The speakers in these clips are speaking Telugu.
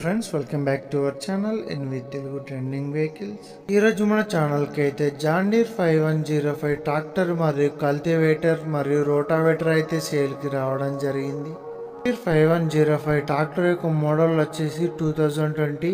Friends welcome back to our channel in with Telugu trending vehicles ఈరోజు మన ఛానల్కి అయితే John Deere five one zero five tractor మరియు కల్టివేటర్ మరియు రోటావేటర్ అయితే సేల్కి రావడం జరిగింది. Five one zero five tractor యొక్క మోడల్ వచ్చేసి టూ థౌజండ్ ట్వంటీ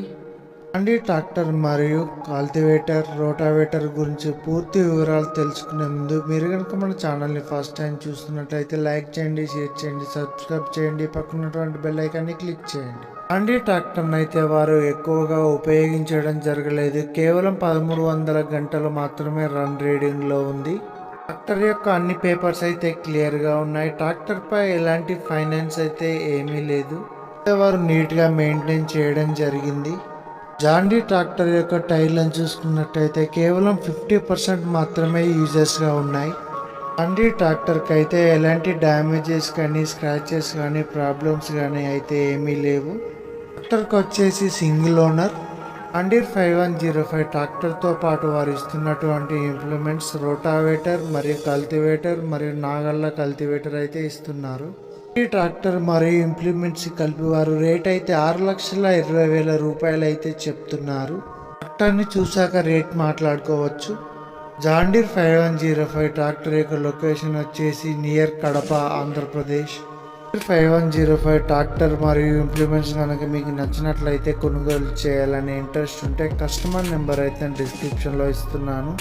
అండి ట్రాక్టర్ మరియు కాల్టివేటర్ రోటావేటర్ గురించి పూర్తి వివరాలు తెలుసుకునేందుకు మీరు కనుక మన ఛానల్ని ఫస్ట్ టైం చూస్తున్నట్లయితే లైక్ చేయండి షేర్ చేయండి సబ్స్క్రైబ్ చేయండి. పక్కనటువంటి బెల్ ఐకాన్ని క్లిక్ చేయండి. అండి ట్రాక్టర్ అయితే వారు ఎక్కువగా ఉపయోగించడం జరగలేదు. కేవలం పదమూడు వందల గంటలు మాత్రమే రన్ రీడింగ్లో ఉంది. ట్రాక్టర్ యొక్క అన్ని పేపర్స్ అయితే క్లియర్గా ఉన్నాయి. ట్రాక్టర్పై ఎలాంటి ఫైనాన్స్ అయితే ఏమీ లేదు. వారు నీట్గా మెయింటైన్ చేయడం జరిగింది. జాండీ ట్రాక్టర్ యొక్క టైర్లను చూసుకున్నట్టయితే కేవలం ఫిఫ్టీ పర్సెంట్ మాత్రమే యూజెస్గా ఉన్నాయి. జాండీ ట్రాక్టర్కి అయితే ఎలాంటి డ్యామేజెస్ కానీ స్క్రాచెస్ కానీ ప్రాబ్లమ్స్ కానీ అయితే ఏమీ లేవు. ట్రాక్టర్కి వచ్చేసి సింగిల్ ఓనర్ అండీర్ ఫైవ్ వన్ జీరో ఫైవ్ ట్రాక్టర్తో పాటు వారు ఇస్తున్నటువంటి ఇంప్లిమెంట్స్ రోటావేటర్ మరియు కల్టివేటర్ మరియు నాగళ్ళ కల్టివేటర్ అయితే ఇస్తున్నారు. ట్రాక్టర్ మరియు ఇంప్లిమెంట్స్ కలిపి వారు రేట్ అయితే ఆరు లక్షల ఇరవై వేల రూపాయలు అయితే చెప్తున్నారు. ట్రాక్టర్ని చూశాక రేట్ మాట్లాడుకోవచ్చు. John Deere five one zero five tractor యొక్క లొకేషన్ వచ్చేసి near Kadapa Andhra Pradesh. Five one zero five tractor మరియు ఇంప్లిమెంట్స్ కనుక మీకు నచ్చినట్లయితే కొనుగోలు చేయాలనే ఇంట్రెస్ట్ ఉంటే కస్టమర్ నెంబర్ అయితే డిస్క్రిప్షన్లో ఇస్తున్నాను.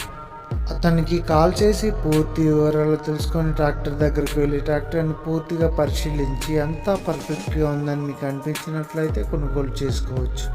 అతనికి కాల్ చేసి పూర్తి వివరాలు తెలుసుకొని ట్రాక్టర్ దగ్గరికి వెళ్ళి ట్రాక్టర్ని పూర్తిగా పరిశీలించి అంతా పర్ఫెక్ట్గా ఉందని మీకు అనిపించినట్లయితే కొనుగోలు చేసుకోవచ్చు.